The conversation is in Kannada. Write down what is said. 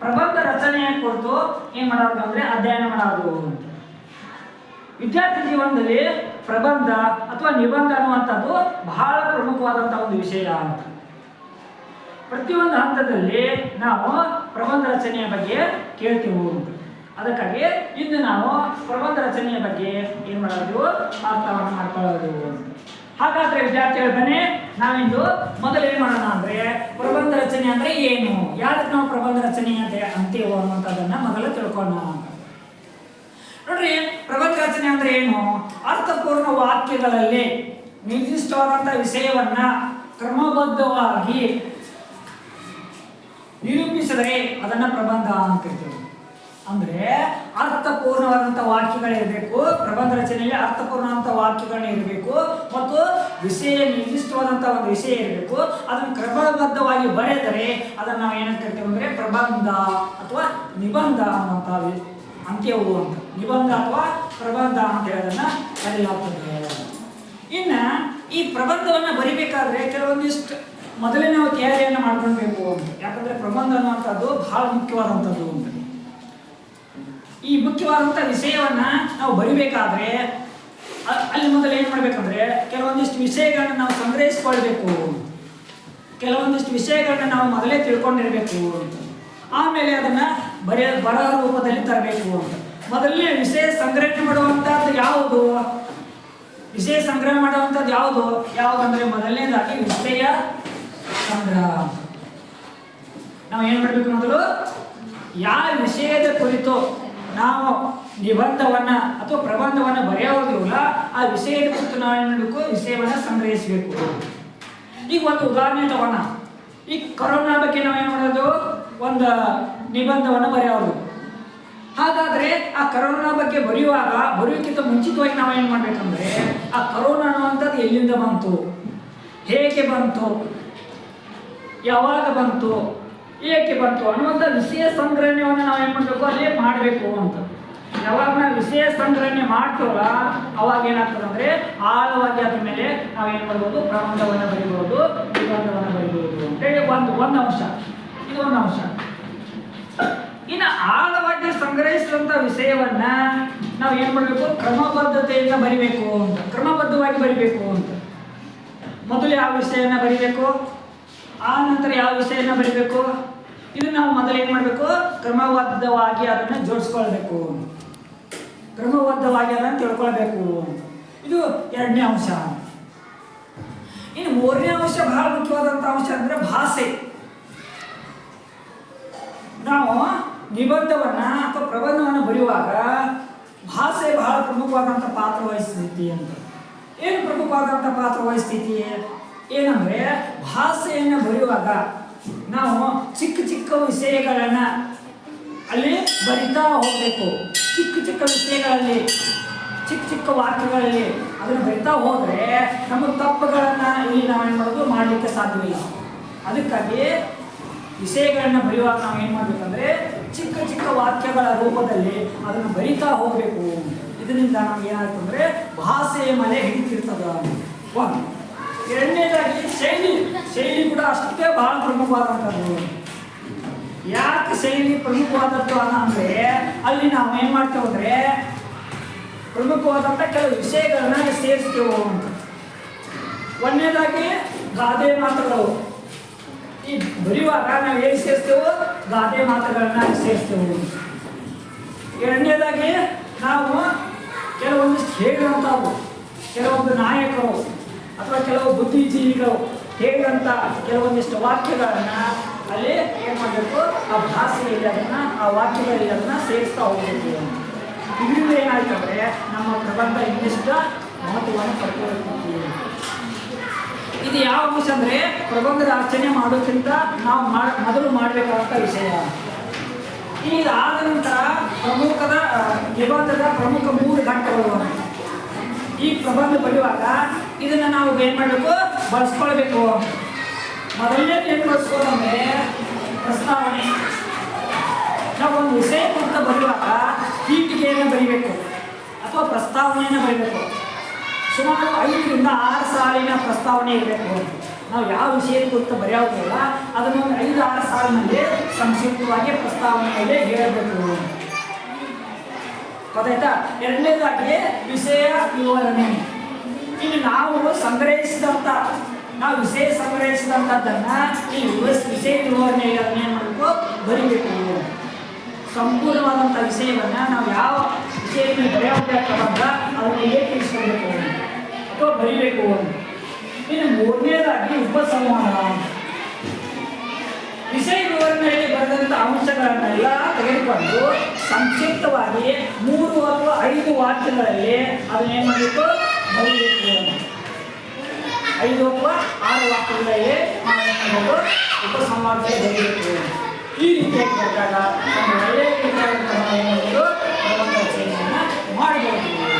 ಪ್ರಬಂಧ ರಚನೆಯ ಕುರಿತು ಏನ್ ಮಾಡೋದು ಅಂದ್ರೆ ಅಧ್ಯಯನ ಮಾಡೋದು ವಿದ್ಯಾರ್ಥಿ ಜೀವನದಲ್ಲಿ ಪ್ರಬಂಧ ಅಥವಾ ನಿಬಂಧ ಅನ್ನುವಂಥದ್ದು ಬಹಳ ಪ್ರಮುಖವಾದಂತಹ ಒಂದು ವಿಷಯ ಪ್ರತಿಯೊಂದು ಹಂತದಲ್ಲಿ ನಾವು ಪ್ರಬಂಧ ರಚನೆಯ ಬಗ್ಗೆ ಕೇಳ್ತೀವಿ ಅದಕ್ಕಾಗಿ ಇಂದು ನಾವು ಪ್ರಬಂಧ ರಚನೆಯ ಬಗ್ಗೆ ಏನ್ ಮಾಡೋದು, ಅರ್ಥವನ್ನು ಮಾಡ್ಕೊಳ್ಳೋದು ಹಾಗಾದ್ರೆ ವಿದ್ಯಾರ್ಥಿ ಬನ್ನಿ, ನಾವಿಂದು ಮೊದಲು ಏನ್ ಮಾಡೋಣ ಅಂದ್ರೆ ಪ್ರಬಂಧ ರಚನೆ ಅಂದ್ರೆ ಏನು? ಯಾರಕ್ಕೆ ನಾವು ಪ್ರಬಂಧ ರಚನೆ ಅಂತ ಅಂತೀವೋ ಅನ್ನುವಂಥದ್ದನ್ನ ಮೊದಲು ತಿಳ್ಕೊಳ್ಳೋಣ. ನೋಡ್ರಿ, ಪ್ರಬಂಧ ರಚನೆ ಅಂದ್ರೆ ಏನು? ಅರ್ಥಪೂರ್ಣ ವಾಕ್ಯಗಳಲ್ಲಿ ನಿರ್ದಿಷ್ಟವಾದಂಥ ವಿಷಯವನ್ನ ಕ್ರಮಬದ್ಧವಾಗಿ ನಿರೂಪಿಸಿದರೆ ಅದನ್ನ ಪ್ರಬಂಧ ಅಂತ ಕರಿತೀವಿ ಅಂದ್ರೆ ಅರ್ಥಪೂರ್ಣವಾದಂಥ ವಾಕ್ಯಗಳಿರಬೇಕು ಪ್ರಬಂಧ ರಚನೆಯಲ್ಲಿ ಅರ್ಥಪೂರ್ಣವಾದಂಥ ವಾಕ್ಯಗಳನ್ನ ಇರಬೇಕು. ಮತ್ತು ವಿಷಯ ನಿರ್ದಿಷ್ಟವಾದಂಥ ಒಂದು ವಿಷಯ ಇರಬೇಕು. ಅದನ್ನು ಕ್ರಮಬದ್ಧವಾಗಿ ಬರೆದರೆ ಅದನ್ನು ನಾವು ಏನಂತ ಹೇಳ್ತೇವೆ ಅಂದ್ರೆ ಪ್ರಬಂಧ ಅಥವಾ ನಿಬಂಧ ಅನ್ನುವಂಥ ಅಂತ್ಯವು ಅಂತ ನಿಬಂಧ ಅಥವಾ ಪ್ರಬಂಧ ಅಂತ ಹೇಳೋದನ್ನ ಕರೆಯಲಾಗ್ತದೆ. ಇನ್ನ ಈ ಪ್ರಬಂಧವನ್ನ ಬರಿಬೇಕಾದ್ರೆ ಕೆಲವೊಂದಿಷ್ಟು ಮೊದಲೇ ನಾವು ತಯಾರಿಯನ್ನು ಮಾಡ್ಕೊಳ್ಬೇಕು ಅಂತ. ಯಾಕಂದ್ರೆ ಪ್ರಬಂಧ ಅನ್ನುವಂಥದ್ದು ಬಹಳ ಮುಖ್ಯವಾದಂಥದ್ದು ಅಂತ. ಈ ಮುಖ್ಯವಾದಂಥ ವಿಷಯವನ್ನ ನಾವು ಬರಿಬೇಕಾದ್ರೆ ಅಲ್ಲಿ ಮೊದಲು ಏನು ಮಾಡಬೇಕಂದ್ರೆ, ಕೆಲವೊಂದಿಷ್ಟು ವಿಷಯಗಳನ್ನ ನಾವು ಸಂಗ್ರಹಿಸಿಕೊಳ್ಬೇಕು. ಕೆಲವೊಂದಿಷ್ಟು ವಿಷಯಗಳನ್ನ ನಾವು ಮೊದಲೇ ತಿಳ್ಕೊಂಡಿರಬೇಕು. ಆಮೇಲೆ ಅದನ್ನ ಬರೆಯ ಬರ ರೂಪದಲ್ಲಿ ತರಬೇಕು. ಅಂತ ಮೊದಲನೇ ವಿಷಯ ಸಂಗ್ರಹಣೆ ಮಾಡುವಂತಹದ್ದು ಯಾವುದು? ವಿಷಯ ಸಂಗ್ರಹ ಮಾಡುವಂಥದ್ದು ಯಾವುದು? ಯಾವುದಂದ್ರೆ ಮೊದಲನೇದಾಗಿ ವಿಷಯ ಸಂಗ್ರಹ. ನಾವು ಏನು ಮಾಡಬೇಕು ಮೊದಲು? ಯಾವ ವಿಷಯದ ಕುರಿತು ನಾವು ನಿಬಂಧವನ್ನ ಅಥವಾ ಪ್ರಬಂಧವನ್ನು ಬರೆಯೋದಿಲ್ಲ ಆ ವಿಷಯದ ಕುರಿತು ನಾವು ಏನು ಮಾಡಬೇಕು? ವಿಷಯವನ್ನ ಸಂಗ್ರಹಿಸಬೇಕು. ಈಗ ಒಂದು ಉದಾಹರಣೆ ತಗೋಣ. ಈ ಕೊರೋನಾ ಬಗ್ಗೆ ನಾವು ಏನು ಮಾಡೋದು? ಒಂದು ನಿಬಂಧವನ್ನು ಬರೆಯೋದು. ಹಾಗಾದ್ರೆ ಆ ಕರೋನಾ ಬಗ್ಗೆ ಬರೆಯುವಾಗ, ಬರೆಯೋಕ್ಕಿಂತ ಮುಂಚಿತವಾಗಿ ನಾವು ಏನು ಮಾಡ್ಬೇಕಂದ್ರೆ, ಆ ಕರೋನಾ ಅನ್ನುವಂಥದ್ದು ಎಲ್ಲಿಂದ ಬಂತು? ಹೇಗೆ ಬಂತು? ಯಾವಾಗ ಬಂತು? ಏಕೆ ಬಂತು? ಅನ್ನುವಂಥ ವಿಷಯ ಸಂಗ್ರಹಣೆಯನ್ನು ನಾವು ಏನು ಮಾಡಬೇಕು? ಅಲ್ಲೇ ಮಾಡಬೇಕು ಅಂತ. ಯಾವಾಗ ನಾವು ವಿಷಯ ಸಂಗ್ರಹಣೆ ಮಾಡ್ತೇವಲ್ಲ, ಅವಾಗ ಏನಾಗ್ತದೆ ಅಂದ್ರೆ, ಆಳವಾಗಿ ಅದ್ರ ಮೇಲೆ ನಾವು ಏನು ಮಾಡ್ಬೋದು? ಪ್ರಬಂಧವನ್ನು ಬರಿಬೋದು, ನಿಬಂಧವನ್ನು ಬರಿಬೋದು ಅಂತೇಳಿ ಒಂದು ಒಂದು ಅಂಶ. ಇದು ಒಂದು ಅಂಶ. ಇನ್ನು ಆಳವಾಗಿ ಸಂಗ್ರಹಿಸಿದಂಥ ವಿಷಯವನ್ನ ನಾವು ಏನು ಮಾಡಬೇಕು? ಕ್ರಮಬದ್ಧತೆಯಿಂದ ಬರಿಬೇಕು ಅಂತ. ಕ್ರಮಬದ್ಧವಾಗಿ ಬರಿಬೇಕು ಅಂತ. ಮೊದಲು ಯಾವ ವಿಷಯನ ಬರಿಬೇಕು? ಆ ನಂತರ ಯಾವ ವಿಷಯನ ಬರಿಬೇಕು? ಇದು ನಾವು ಮೊದಲು ಏನು ಮಾಡಬೇಕು? ಕ್ರಮಬದ್ಧವಾಗಿ ಅದನ್ನು ಜೋಡಿಸ್ಕೊಳ್ಬೇಕು. ಕ್ರಮಬದ್ಧವಾಗಿ ಅದನ್ನು ತಿಳ್ಕೊಳ್ಬೇಕು. ಇದು ಎರಡನೇ ಅಂಶ. ಇನ್ನು ಮೂರನೇ ಅಂಶ ಬಹಳ ಮುಖ್ಯವಾದಂಥ ಅಂಶ ಅಂದ್ರೆ ಭಾಷೆ. ನಾವು ನಿಬಂಧವನ್ನ ಅಥವಾ ಪ್ರಬಂಧವನ್ನು ಬರೆಯುವಾಗ ಭಾಷೆ ಬಹಳ ಪ್ರಮುಖವಾದಂಥ ಪಾತ್ರ ವಹಿಸ್ತೈತಿ ಅಂತ. ಏನು ಪ್ರಮುಖವಾದಂಥ ಪಾತ್ರ ವಹಿಸ್ತೈತಿ? ಏನಂದ್ರೆ ಭಾಷೆಯನ್ನು ಬರೆಯುವಾಗ ನಾವು ಚಿಕ್ಕ ಚಿಕ್ಕ ವಿಷಯಗಳನ್ನ ಅಲ್ಲಿ ಬರಿತಾ ಹೋಗಬೇಕು. ಚಿಕ್ಕ ಚಿಕ್ಕ ವಿಷಯಗಳಲ್ಲಿ, ಚಿಕ್ಕ ಚಿಕ್ಕ ವಾಕ್ಯಗಳಲ್ಲಿ ಅದನ್ನು ಬರಿತಾ ಹೋದರೆ ನಮ್ಮ ತಪ್ಪುಗಳನ್ನು ಇಲ್ಲಿ ನಾವೇನು ಮಾಡೋದು ಮಾಡ್ಲಿಕ್ಕೆ ಸಾಧ್ಯವಿಲ್ಲ ಅದಕ್ಕಾಗಿ ವಿಷಯಗಳನ್ನ ಬರೆಯುವಾಗ ನಾವು ಏನು ಮಾಡಬೇಕಂದ್ರೆ ಚಿಕ್ಕ ಚಿಕ್ಕ ವಾಕ್ಯಗಳ ರೂಪದಲ್ಲಿ ಅದನ್ನು ಬರಿತಾ ಹೋಗಬೇಕು. ಇದರಿಂದ ನಮ್ಗೆ ಏನಾಯ್ತು ಅಂದರೆ ಭಾಷೆಯ ಮನೆ ಹಿಡಿತಿರ್ತದ ಒಂದು. ಎರಡನೇದಾಗಿ ಬಹಳ ಪ್ರಮುಖವಾದಂಥದ್ದು. ಯಾಕೆ ಶೈಲಿ ಪ್ರಮುಖವಾದದ್ದು ಅನ್ನ ಅಂದರೆ, ಅಲ್ಲಿ ನಾವು ಏನು ಮಾಡ್ತೇವೆ ಅಂದರೆ ಪ್ರಮುಖವಾದಂಥ ಕೆಲವು ವಿಷಯಗಳನ್ನ ಸೇರಿಸ್ತೇವೆ ಅಂತ ಒಂದನೇದಾಗಿ, ಗಾದೆ ಮಾತುಗಳು. ಈ ಬರೆಯುವಾಗ ನಾವು ಏನು ಸೇರಿಸ್ತೇವೋ, ಗಾದೆ ಮಾತುಗಳನ್ನ ಸೇರಿಸ್ತೇವೆ ಎರಡನೇದಾಗಿ, ನಾವು ಕೆಲವೊಂದಿಷ್ಟು ಹೇಳುವಂಥವು ಕೆಲವೊಂದು ನಾಯಕರು ಅಥವಾ ಕೆಲವು ಬುದ್ಧಿಜೀವಿಗಳು ಹೇಳಿದಂಥ ಕೆಲವೊಂದಿಷ್ಟು ವಾಕ್ಯಗಳನ್ನು ಅಲ್ಲಿ ಏನು ಮಾಡಬೇಕು? ಆ ಭಾಷೆಯಲ್ಲಿ ಅದನ್ನು, ಆ ವಾಕ್ಯಗಳಲ್ಲಿ ಅದನ್ನು ಸೇರಿಸ್ತಾ ಹೋಗ್ಬೇಕು. ಇದರಿಂದ ಏನಾಯ್ತಂದ್ರೆ ನಮ್ಮ ಪ್ರಬಂಧ ಇನ್ನಿಷ್ಟ ಮಹತ್ವವನ್ನು ಪಡ್ಕೊಳ್ತೀವಿ. ಇದು ಯಾವ ಅಂಶ ಅಂದ್ರೆ ಪ್ರಬಂಧದ ಅರ್ಚನೆ ಮಾಡೋದ್ರಿಂದ ನಾವು ಮೊದಲು ಮಾಡಬೇಕಾದಂಥ ವಿಷಯ. ಆದ ನಂತರ ಪ್ರಮುಖದ ನಿಬಂಧದ ಪ್ರಮುಖ ಮೂರು ಘಟ್ಟಗಳು ಈ ಪ್ರಬಂಧ ಬರೆಯುವಾಗ ಇದನ್ನ ನಾವು ಏನು ಮಾಡಬೇಕು? ಬಳಸ್ಕೊಳ್ಬೇಕು. ಮೊದಲನೇ ಏನು ಬಳಸ್ಕೊಂಡ್ರೆ ಪ್ರಸ್ತಾವನೆ. ನಾವು ಒಂದು ವಿಷಯ ಕುರಿತ ಬರೆಯುವಾಗ ಪೀಠಿಕೆಯನ್ನು ಬರೀಬೇಕು ಅಥವಾ ಪ್ರಸ್ತಾವನೆಯನ್ನು ಬರೀಬೇಕು. ಸುಮಾರು ಐದರಿಂದ ಆರು ಸಾಲಿನ ಪ್ರಸ್ತಾವನೆ ಇರಬೇಕು. ನಾವು ಯಾವ ವಿಷಯ ಕುರಿತ ಬರೆಯೋದಿಲ್ಲ ಅದನ್ನು ಒಂದು ಐದು ಆರು ಸಾಲಿನಲ್ಲಿ ಸಂಕ್ಷಿಪ್ತವಾಗಿ ಪ್ರಸ್ತಾವನೆಯಲ್ಲಿ ಹೇಳಬೇಕು. ಗೊತ್ತಾಯ್ತಾ? ಎರಡನೇದಾಗಿ ವಿಷಯ ವಿವರಣೆ. ಇನ್ನು ನಾವು ಸಂಗ್ರಹಿಸಿದಂಥ ನಾವು ವಿಷಯ ಸಂಗ್ರಹಿಸಿದಂಥದ್ದನ್ನ ಈ ವಿಷಯ ನಿರ್ವಹಣೆಗಳನ್ನ ಏನು ಮಾಡಬೇಕು ಬರಿಬೇಕು. ಸಂಪೂರ್ಣವಾದಂಥ ವಿಷಯವನ್ನ ನಾವು ಯಾವ ವಿಷಯದಲ್ಲಿ ಬರೆಯಬೇಕಾದ ಅದನ್ನು ತಿಳಿಸ್ಕೊಬೇಕು ಅಥವಾ ಬರಿಬೇಕು ಇನ್ನು ಮೂರನೇದಾಗಿ ಉಪಸಂಹಾರ ವಿಷಯ ವಿವರಣೆಯಲ್ಲಿ ಬರೆದಂಥ ಅಂಶಗಳನ್ನೆಲ್ಲ ತೆಗೆದುಕೊಂಡು ಸಂಕ್ಷಿಪ್ತವಾಗಿ ಮೂರು ಅಥವಾ ಐದು ವಾಕ್ಯಗಳಲ್ಲಿ ಅದನ್ನೇನು ಮಾಡಬೇಕು? ಐದು ಆರು ವಾಕ್ಯಗಳಲ್ಲಿ ನಾವು ಉಪಸಂಹಾರದಲ್ಲಿ ಈ ರೀತಿಯಾಗಿ ಪ್ರಬಂಧ ರಚನೆಯನ್ನು ಮಾಡಬಹುದು.